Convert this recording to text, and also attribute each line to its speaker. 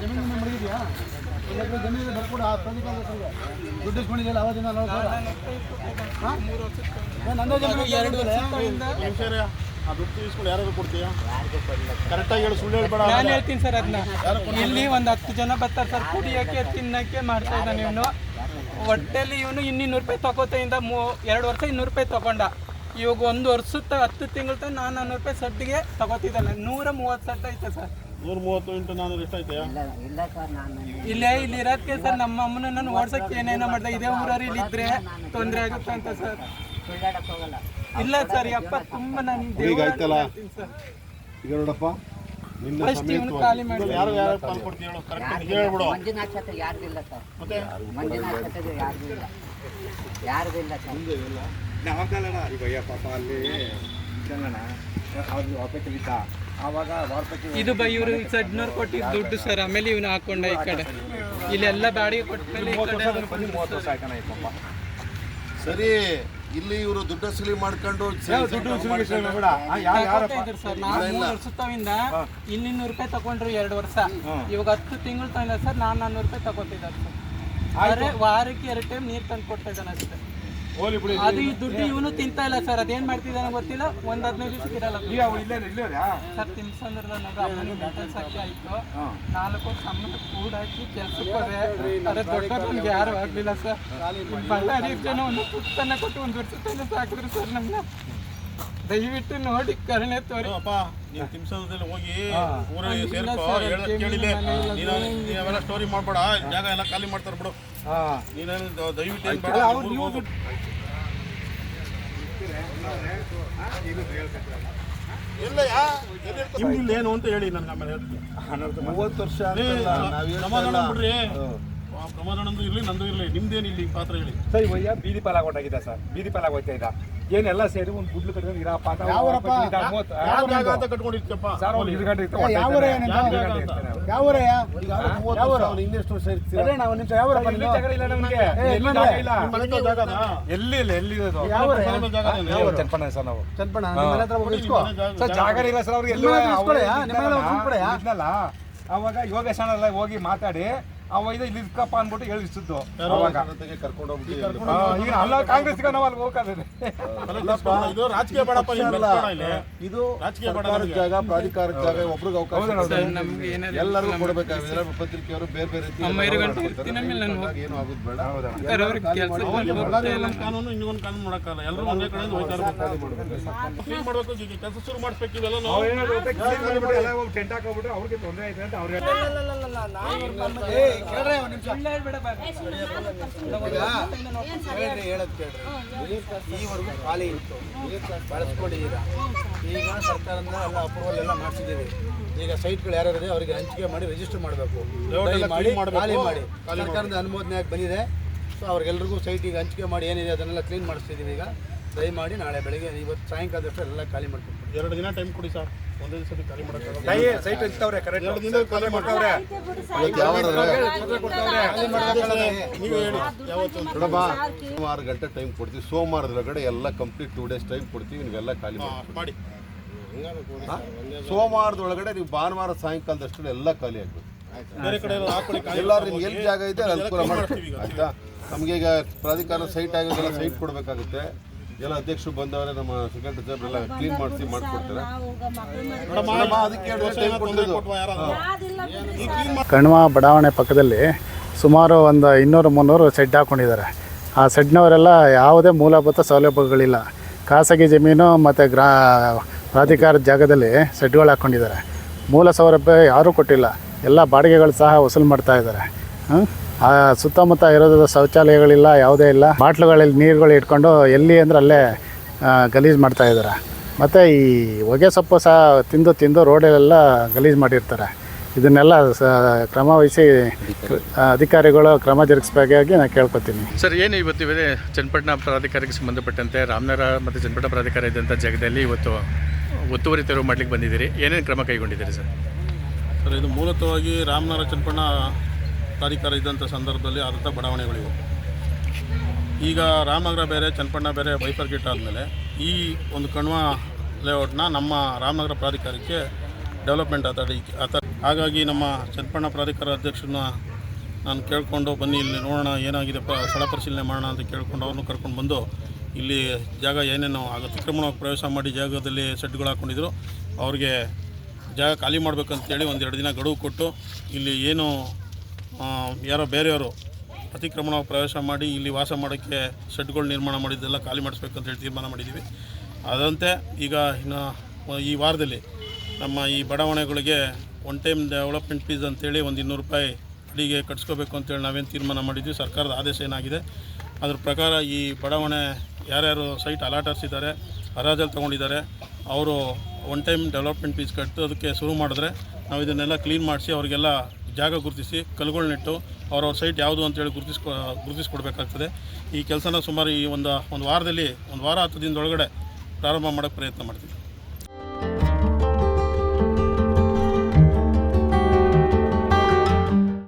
Speaker 1: ಜಮೀನು ಮಡಗಿದ್ಯಾ ಎಕರೆ ಜಮೀನು ಬರ್ಕೊಡು ಆ ಪ್ರಾಧಿಕಾರ. ದುಡ್ಡು ಇಸ್ಕೊಂಡಿದ್ಯಲ್ಲ ಅವತ್ತಿಂದ ನಾವು ಹಾಂ ನಂದೇ ಜಮೀನು ಎರಡು
Speaker 2: ಆ ದುಡ್ಡು ಇಸ್ಕೊಂಡು ಯಾರು ಕೊಡ್ತೀಯಾ ಕರೆಕ್ಟಾಗಿ ಹೇಳು ಸುಳ್ಳು ಹೇಳ್ಬೇಡ
Speaker 3: ನಾನು ಹೇಳ್ತೀನಿ ಸರ್ ಅದನ್ನ ಇಲ್ಲಿ ಒಂದು ಹತ್ತು ಜನ ಬರ್ತಾರೆ ಸರ್, ಕುಡಿಯೋಕ್ಕೆ, ತಿನ್ನಕ್ಕೆ ಮಾಡ್ತಾ ಇದ್ದಾನೆ ಇವನು ಹೊಟ್ಟೆಲಿ ಇವನು ಇನ್ನೂರು ರೂಪಾಯಿ ತಗೋತೆಯಿಂದ ಮೂ ಎರಡು ವರ್ಷ ಇನ್ನೂರು ರೂಪಾಯಿ ತಗೊಂಡ ಇವಾಗ ಒಂದು ವರ್ಷದ ಹತ್ತು ತಿಂಗಳ ತನಕ ನಾನು ನಾನ್ನೂರು ರೂಪಾಯಿ ಸಡ್ಡಿಗೆ ತಗೋತಿದ್ದಲ್ಲ. ನೂರ ಮೂವತ್ತು ಸಡ್ಡ ಐತೆ ಸರ್.
Speaker 2: ನೂರ ಮೂವತ್ತು ಇಂಟು ನಾನ್ನೂರು ಐತೆ?
Speaker 3: ಇಲ್ಲೇ ಇಲ್ಲಿ ಇರೋದಕ್ಕೆ ಸರ್ ನಮ್ಮ ಅಮ್ಮನ ನಾನು ಓಡ್ಸಕ್ಕೆ ಏನೇನೋ ಮಾಡ್ದೆ. ಇದೇ ಊರವ್ರು ಇಲ್ಲಿ ಇದ್ರೆ ತೊಂದರೆ ಆಗುತ್ತೆ ಅಂತ ಸರ್. ಇಲ್ಲ ಸರ್ ಯಪ್ಪ ತುಂಬ ನಾನು
Speaker 2: ಈಗ ಆಯ್ತಲ್ಲ?
Speaker 3: ಸರ್.
Speaker 2: ಈಗ ನೋಡಪ್ಪ ನಿನ್ನ
Speaker 3: ಫಸ್ಟ್ ಇವನು ಖಾಲಿ ಮಾಡಿ
Speaker 2: ಯಾರು ಯಾರು ಪಾಲ್ ಕೊಡ್ತೀಯ ಹೇಳು? ಕರೆಕ್ಟ್ ಹೇಳ್ಬಿಡು.
Speaker 4: ಮಂಜುನಾಥ್ ಛತ್ರ ಯಾರಿಗಿಲ್ಲ ಇಲ್ಲ ಸರ್.
Speaker 2: ಮತ್ತೆ?
Speaker 4: ಮಂಜುನಾಥ್ ಯಾರ್ದು ಇಲ್ಲ. ಯಾರ್ದು ಇಲ್ಲ ಸರ್.
Speaker 5: ನಾವಲ್ಲ ಈಗ ಪಾಪ ಅಲ್ಲಿ ಇದ್ದಲ್ಲಣ್ಣ ಅವ್ರು ವಾಪಸ್ ಇದ್ದ. ಆವಾಗ
Speaker 3: ಇದು ಬೈ ಇವರು ಸಡ್ನವ್ರು ಕೊಟ್ಟಿದ್ದು ದುಡ್ಡು ಸರ್ ಆಮೇಲೆ ಇವನು ಹಾಕೊಂಡ ಈ ಕಡೆ. ಇಲ್ಲೆಲ್ಲ ಬಾಡಿಗೆ ಕೊಟ್ಮೇಲೆ ಈ ಕಡೆ
Speaker 5: ಮೂವತ್ತು ವರ್ಷ ಹಾಕೋಣ ಈ ಪಾಪ.
Speaker 6: ಸರಿ ಇಲ್ಲಿ ಇವರು ದುಡ್ಡು ವಸೂಲಿ ಮಾಡ್ಕೊಂಡು
Speaker 3: ಸರ್ ನಾನು ಮೂರು ವರ್ಷದವಿಂದ ಇನ್ನೂರು ರೂಪಾಯಿ ತಗೊಂಡ್ರು ಎರಡು ವರ್ಷ. ಇವಾಗ ಹತ್ತು ತಿಂಗಳು ತಗೊಂಡ ಸರ್ ನಾನು ನಾನ್ನೂರು ರೂಪಾಯಿ ತಗೋತಿದ್ದಾರೆ ಸರ್. ಆದರೆ ವಾರಕ್ಕೆ ಎರಡು ಟೈಮ್ ನೀರು ತಂದು ಕೊಡ್ತಾ ಇದ್ದಾನೆ ಅಷ್ಟೇ. ಅದು ಈ ದುಡ್ಡು ಇವನು ತಿಂತಾ ಇಲ್ಲ ಸರ್. ಅದೇನ್ ಮಾಡ್ತಿದ್ದಾನೆ ಗೊತ್ತಿಲ್ಲ? ಒಂದ್ ಹದಿನೈದು ದಿವಸ ಇರಲ್ಲ. ಸರ್ ತಿನ್ಸಂದ್ರಲ್ಲ ನಾವು ಅಮ್ಮನಿಗೆ ಆಯ್ತು. ನಾಲ್ಕು ವರ್ಷ ಕೂಡ ಹಾಕಿ ಕೆಲ್ಸಕ್ಕೆ ಅದೇ ದೊಡ್ಡ ನಮ್ಗೆ ಯಾರು ಆಗ್ಲಿಲ್ಲ ಸರ್. ಬಳ್ಳಾರಿ ಜನ ಒಂದು ಪುಸ್ತನ ಕೊಟ್ಟು ಒಂದು ವರ್ಷ ಸಾಕಿದ್ರು ಸರ್ ನಮ್ಮನ್ನ ದಯವಿಟ್ಟು ನೋಡಿ ಕರುಣೆ ತೋರಿ.
Speaker 2: ಅಪ್ಪ ನೀನು ತಿಮ್ಸದಲ್ಲಿ ಹೋಗಿ ಊರಲ್ಲಿ
Speaker 3: ಇಲ್ಲ
Speaker 2: ಸೇರ್ಕೋ
Speaker 3: ಕೇಳಿ
Speaker 2: ಕೇಳಿಲ್ಲ ನೀನು ಅವೆಲ್ಲ ಸ್ಟೋರಿ ಮಾಡ್ಬೇಡ ಜಾಗ ಎಲ್ಲ ಖಾಲಿ ಮಾಡ್ತಾರೆ ಬಿಡು.
Speaker 5: ಹಾಂ.
Speaker 2: ನೀನೇನು ದಯವಿಟ್ಟು ಏನು ಬೇಡ
Speaker 5: ಅವ್ರು ನೀವು?
Speaker 2: ನಿಮ್ದು ಏನು ಅಂತ ಹೇಳಿ ನನ್ಗೆ ಆಮೇಲೆ ಹೇಳ್ತೀನಿ.
Speaker 6: ಮೂವತ್ತು ವರ್ಷ ಇಲ್ಲ.
Speaker 2: ಬಿಡ್ರಿ. ಆ, ಪ್ರಮಾಣನಂದು ಇರ್ಲಿ ನಂದು ಇರ್ಲಿ ನಿಮ್ದೇನು ಇಲ್ಲಿ ಪಾತ್ರ ಹೇಳಿ?
Speaker 5: ಸರ್ ಇವಯ್ಯ ಬೀದಿ ಪಾಲಾಗಿ ಹೊಂಟಾಗಿದ್ದ ಸರ್ ಬೀದಿ ಪಾಲಾಗೋಯ್ತಾ ಹೋಗ್ತಾ ಇದ್ದ ಏನೆಲ್ಲ ಸೇರಿ ಒಂದು ಗುಡ್ಲು ಕಟ್ಕೊಂಡು ಇರಪ್ಪ ಅಂತ
Speaker 1: ಯಾವೂರಪ್ಪ?
Speaker 5: ಮೂವತ್ತು
Speaker 2: ಯಾವ ಜಾಗ ಅಂತ ಕಟ್ಕೊಂಡಿರ್ತೀಯಪ್ಪ
Speaker 5: ಸರ್ ಅವ್ನು
Speaker 1: ಏನಂತ?
Speaker 6: ಇನ್ನೆಷ್ಟು ವರ್ಷ ಇರ್ತೀರ
Speaker 1: ನಾವು ನಿಮಿಷ ನೀನು?
Speaker 5: ಜಾಗ ಇಲ್ಲ ನಮ್ಗೆ?
Speaker 1: ಏ,
Speaker 5: ಎಲ್ಲಿ ಜಾಗ ಇಲ್ಲ.
Speaker 2: ನಿಮ್ಮ ಮನೆ ಹತ್ರ ಜಾಗನಾ?
Speaker 5: ಎಲ್ಲಿ ಇಲ್ಲ ಎಲ್ಲಿ ಇರೋದು?
Speaker 1: ಯಾವ
Speaker 2: ಜಾಗ
Speaker 5: ಸರ್ ನಾವು.
Speaker 1: ಚನ್ನಪಣ್ಣ ನಿಮ್ಮ ಮನೆ ಹತ್ರ ಹೋಗಿ ಇಸ್ಕೋ.
Speaker 5: ಸರ್ ಜಾಗ ಇಲ್ಲ. ಸರ್ ಅವ್ರಿಗೆ ಎಲ್ಲೂ?
Speaker 1: ನಿಮ್ಮ ಮನೆ?
Speaker 5: ಇದ್ನಲ್ಲ. ಅವಾಗ ಯೋಗೇಶ್ ಅಣ್ಣ ಹೋಗಿ ಮಾತಾಡಿ ಅವ ಇದು ಇಲ್ಲಿ ಇರ್ಕಪ್ಪ ಅಂದ್ಬಿಟ್ಟು ಹೇಳಿಸ್ತಿದ್ದು ಅವಾಗ. ಈಗ ಅಲ್ಲ ಕಾಂಗ್ರೆಸ್ಗೆ ನಾವು ಅಲ್ಲಿ
Speaker 2: ಹೋಗ್ತಾ ಇದು ರಾಜಕೀಯ ಬೇಡಪ್ಪ.
Speaker 6: ಇದು ಸರ್ಕಾರದ. ಜಾಗ ಪ್ರಾಧಿಕಾರದ ಜಾಗ ಒಬ್ರಿಗೆ ಅವಕಾಶ ಕೊಡ್ತಾರೆ.
Speaker 3: ನಮ್ಗೆ ಏನಾದ್ರು
Speaker 6: ಎಲ್ಲರಿಗೂ ಕೊಡಬೇಕಾಗಿದೆ ಪತ್ರಿಕೆಯವರು ಬೇರೆ ಬೇರೆ ಏನು ಆಗೋದು ಬೇಡ.
Speaker 3: ಸರ್ ಅವ್ರಿಗೆ ಕೆಲಸ
Speaker 2: ಅವ್ರಿಗೆ ಕಾನೂನು ಇನ್ನೊಂದು ಕಾನೂನು ಮಾಡಕ್ಕಲ್ಲ ಎಲ್ಲರೂ ಒಂದೇ ಕಡೆ ಹೋಗ್ತಾ ಇರ್ಬೇಕು ಮಾಡ್ಬೇಕು. ಈಗ? ಕೆಲಸ ಶುರು ಮಾಡಿಸ್ಬೇಕು ಇವೆಲ್ಲ
Speaker 5: ಹೋಗಿ ಟೆಂಟ್ ಅವ್ರಿಗೆ ತೊಂದರೆ ಐತೆ ಅಂತ ಹೇಳ್ತಾರೆ.
Speaker 1: ಖಾಲಿ ಇತ್ತು. ಬಳಸ್ಕೊಂಡಿದ್ದೀರಾ? ಈಗ ಸರ್ಕಾರದಿಂದ ಎಲ್ಲ ಅಪ್ರೂವಲ್ ಎಲ್ಲ ಮಾಡಿಸಿದ್ದೀವಿ. ಈಗ ಸೈಟ್ಗಳು ಯಾರ್ಯಾರಿದೆ ಅವರಿಗೆ ಹಂಚಿಕೆ ಮಾಡಿ ರಿಜಿಸ್ಟರ್ ಮಾಡಬೇಕು. ಮಾಡಿ. ಖಾಲಿ ಮಾಡಿ ಸರ್ಕಾರದ ಅನುಮೋದನೆ ಆಗಿ ಬಂದಿದೆ ಸೊ ಅವ್ರಿಗೆಲ್ರಿಗೂ ಸೈಟ್ ಈಗ ಹಂಚಿಕೆ ಮಾಡಿ ಏನಿದೆ ಅದನ್ನೆಲ್ಲ ಕ್ಲೀನ್ ಮಾಡಿಸ್ತಿದ್ದೀವಿ ಈಗ. ದಯಮಾಡಿ ನಾಳೆ ಬೆಳಗ್ಗೆ ಇವತ್ತು ಸಾಯಂಕಾಲದಷ್ಟು ಎಲ್ಲ ಖಾಲಿ ಮಾಡ್ತೀವಿ
Speaker 2: ಎರಡು ದಿನ ಟೈಮ್ ಕೊಡಿ ಸರ್. ಒಂದೇ ದಿವಸ ಖಾಲಿ ಮಾಡಕ್ಕಾಗಲ್ಲ.
Speaker 5: ಕೈ ಸೈಟ್ ಇರ್ತವ್ರೆ ಕರೆಕ್ಟ್
Speaker 2: ಎರಡು ದಿನ ಖಾಲಿ ಮಾಡ್ತಾವ್ರೆ. ನೀವು ಹೇಳಿ. ಯಾವತ್ತು? ಅಂತ.
Speaker 6: ಗಂಟೆ ಟೈಮ್ ಕೊಡ್ತೀವಿ. ಸೋಮವಾರದೊಳಗಡೆ ಎಲ್ಲ ಕಂಪ್ಲೀಟ್ ಟೂ ಡೇಸ್ ಟೈಮ್ ಕೊಡ್ತೀವಿ. ನೀವೆಲ್ಲ ಖಾಲಿ
Speaker 2: ಹಾ,
Speaker 6: ಮಾಡಿ
Speaker 2: ಮಾಡಿ.
Speaker 6: ಹಾ? ಸೋಮವಾರದೊಳಗಡೆ ನೀವು ಭಾನುವಾರ ಸಾಯಂಕಾಲದಷ್ಟು ಎಲ್ಲ ಖಾಲಿ ಆಗ್ಬೇಕು.
Speaker 2: ಬೇರೆ ಕಡೆ ಎಲ್ಲ ಹಾಕೊಳ್ಳಿ ಖಾಲಿ
Speaker 6: ಎಲ್ಲರೂ ನಿಮ್ಗೆ ಎಲ್ಲಿ ಜಾಗ ಇದೆ ಅಲ್ಲಿ ಅನುಕೂಲ ಮಾಡ್ತೀವಿ. ಆಯ್ತಾ? ನಮ್ಗೆ ಈಗ ಪ್ರಾಧಿಕಾರ ಸೈಟ್ ಆಗೋದೆಲ್ಲ ಸೈಟ್ ಕೊಡಬೇಕಾಗುತ್ತೆ. ಎಲ್ಲ ಅಧ್ಯಕ್ಷರು ಬಂದವರೇ ನಮ್ಮ ಸೆಕ್ರೆಟರಿ ಸಾಹೇಬ್ ಎಲ್ಲ ಕ್ಲೀನ್ ಮಾಡಿಸಿ ಮಾಡಿಕೊಡ್ತಾರೆ?
Speaker 1: ಕಣ್ವ ಬಡಾವಣೆ ಪಕ್ಕದಲ್ಲಿ ಸುಮಾರು ಒಂದು ಇನ್ನೂರು ಮುನ್ನೂರು ಸೆಡ್ ಹಾಕ್ಕೊಂಡಿದ್ದಾರೆ ಆ ಸೆಡ್ನವರೆಲ್ಲ ಯಾವುದೇ ಮೂಲಭೂತ ಸೌಲಭ್ಯಗಳಿಲ್ಲ. ಖಾಸಗಿ ಜಮೀನು ಮತ್ತು ಗ್ರಾ ಪ್ರಾಧಿಕಾರದ ಜಾಗದಲ್ಲಿ ಸೆಡ್ಗಳು ಹಾಕ್ಕೊಂಡಿದ್ದಾರೆ ಮೂಲ ಸೌಲಭ್ಯ ಯಾರೂ ಕೊಟ್ಟಿಲ್ಲ. ಎಲ್ಲ ಬಾಡಿಗೆಗಳು ಸಹ ವಸೂಲು ಮಾಡ್ತಾ ಇದ್ದಾರೆ. ಹ್ಮ್? ಆ ಸುತ್ತಮುತ್ತ ಇರೋದು ಶೌಚಾಲಯಗಳಿಲ್ಲ ಯಾವುದೇ ಇಲ್ಲ. ಬಾಟ್ಲುಗಳಲ್ಲಿ ನೀರುಗಳು ಇಟ್ಕೊಂಡು ಎಲ್ಲಿ ಅಂದ್ರೆ ಅಲ್ಲೇ ಗಲೀಜು ಮಾಡ್ತಾ ಇದ್ದಾರೆ. ಮತ್ತು ಈ ಹೊಗೆ ಸೊಪ್ಪು ಸಹ ತಿಂದು ತಿಂದು ರೋಡಲ್ಲೆಲ್ಲ ಗಲೀಜು ಮಾಡಿರ್ತಾರೆ. ಇದನ್ನೆಲ್ಲ ಸ ಕ್ರಮ ವಹಿಸಿ ಅಧಿಕಾರಿಗಳು ಕ್ರಮ ಜರುಗಿಸಬೇಕಾಗಿ ನಾನು ಕೇಳ್ಕೊತೀನಿ.
Speaker 7: ಸರ್ ಏನು ಇವತ್ತು ಇವೇ ಚನ್ನಪಟ್ಟಣ ಪ್ರಾಧಿಕಾರಕ್ಕೆ ಸಂಬಂಧಪಟ್ಟಂತೆ ರಾಮನಗರ ಮತ್ತು ಚನ್ನಪಟ್ಟಣ ಪ್ರಾಧಿಕಾರ ಇದ್ದಂಥ ಜಾಗದಲ್ಲಿ ಇವತ್ತು ಒತ್ತುವರಿ ತೆರವು ಮಾಡ್ಲಿಕ್ಕೆ ಬಂದಿದ್ದೀರಿ. ಏನೇನು ಕ್ರಮ ಕೈಗೊಂಡಿದ್ದೀರಿ ಸರ್?
Speaker 2: ಸರ್ ಇದು ಮೂಲತವಾಗಿ ರಾಮನಗರ ಚನ್ನಪಣ್ಣ ಪ್ರಾಧಿಕಾರ ಇದ್ದಂಥ ಸಂದರ್ಭದಲ್ಲಿ ಆದಂಥ ಬಡಾವಣೆಗಳಿವೆ. ಈಗ ರಾಮನಗರ ಬೇರೆ, ಚನ್ನಪಣ್ಣ ಬೇರೆ ಬೈಫರ್ಗೇಟ್ ಆದಮೇಲೆ ಈ ಒಂದು ಕಣ್ವ ಲೇಔಟ್ನ ನಮ್ಮ ರಾಮನಗರ ಪ್ರಾಧಿಕಾರಕ್ಕೆ ಡೆವಲಪ್ಮೆಂಟ್ ಅಥಾರಿಟಿ ಅಥ ಹಾಗಾಗಿ ನಮ್ಮ ಚನ್ನಪಣ್ಣ ಪ್ರಾಧಿಕಾರ ಅಧ್ಯಕ್ಷರನ್ನ ನಾನು ಕೇಳಿಕೊಂಡು ಬನ್ನಿ, ಇಲ್ಲಿ ನೋಡೋಣ ಏನಾಗಿದೆ, ಪ, ಸ್ಥಳ ಪರಿಶೀಲನೆ ಮಾಡೋಣ ಅಂತ ಕೇಳಿಕೊಂಡು ಅವ್ರನ್ನು ಕರ್ಕೊಂಡು ಬಂದು ಇಲ್ಲಿ ಜಾಗ ಏನೇನು ಆಗ ಅತಿಕ್ರಮಣವಾಗಿ ಪ್ರವೇಶ ಮಾಡಿ ಜಾಗದಲ್ಲಿ ಸೆಡ್ಗಳು ಹಾಕ್ಕೊಂಡಿದ್ರು ಅವ್ರಿಗೆ ಜಾಗ ಖಾಲಿ ಮಾಡಬೇಕಂತೇಳಿ ಒಂದೆರಡು ದಿನ ಗಡುವು ಕೊಟ್ಟು ಇಲ್ಲಿ ಏನು ಯಾರೋ ಬೇರೆಯವರು ಅತಿಕ್ರಮಣ ಪ್ರವೇಶ ಮಾಡಿ ಇಲ್ಲಿ ವಾಸ ಮಾಡೋಕ್ಕೆ ಶೆಡ್ಗಳು ನಿರ್ಮಾಣ ಮಾಡಿದ್ದೆಲ್ಲ ಖಾಲಿ ಮಾಡಿಸ್ಬೇಕಂತ ಹೇಳಿ ತೀರ್ಮಾನ ಮಾಡಿದ್ದೀವಿ. ಅದಂತೆ ಈಗ ಇನ್ನು ಈ ವಾರದಲ್ಲಿ ನಮ್ಮ ಈ ಬಡಾವಣೆಗಳಿಗೆ ಒನ್ ಟೈಮ್ ಡೆವಲಪ್ಮೆಂಟ್ ಫೀಸ್ ಅಂತೇಳಿ ಒಂದು ಇನ್ನೂರು ರೂಪಾಯಿ ಅಡಿಗೆ ಕಟ್ಸ್ಕೋಬೇಕು ಅಂತೇಳಿ ನಾವೇನು ತೀರ್ಮಾನ ಮಾಡಿದ್ವಿ ಸರ್ಕಾರದ ಆದೇಶ ಏನಾಗಿದೆ, ಅದ್ರ ಪ್ರಕಾರ ಈ ಬಡಾವಣೆ ಯಾರ್ಯಾರು ಸೈಟ್ ಅಲಾಟರ್ಸ್ ಇದ್ದಾರೆ ಹರಾಜಲ್ಲಿ ತೊಗೊಂಡಿದ್ದಾರೆ, ಅವರು ಒನ್ ಟೈಮ್ ಡೆವಲಪ್ಮೆಂಟ್ ಫೀಸ್ ಕಟ್ಟೋದಕ್ಕೆ ಶುರು ಮಾಡಿದ್ರೆ ನಾವು ಇದನ್ನೆಲ್ಲ ಕ್ಲೀನ್ ಮಾಡಿಸಿ ಅವರಿಗೆಲ್ಲ ಜಾಗ ಗುರುತಿಸಿ ಕಲ್ಗಳನ್ನಿಟ್ಟು ಅವ್ರವ್ರ ಸೈಟ್ ಯಾವುದು ಅಂತೇಳಿ ಗುರುತಿಸ್ಕೊ, ಗುರುತಿಸ್ಕೊಡ್ಬೇಕಾಗ್ತದೆ. ಈ ಕೆಲಸನ ಸುಮಾರು ಈ ಒಂದು ಒಂದು ವಾರದಲ್ಲಿ, ಒಂದು ವಾರ ಹತ್ತು ದಿನದೊಳಗಡೆ ಪ್ರಾರಂಭ ಮಾಡೋಕ್ಕೆ ಪ್ರಯತ್ನ ಮಾಡ್ತೀವಿ.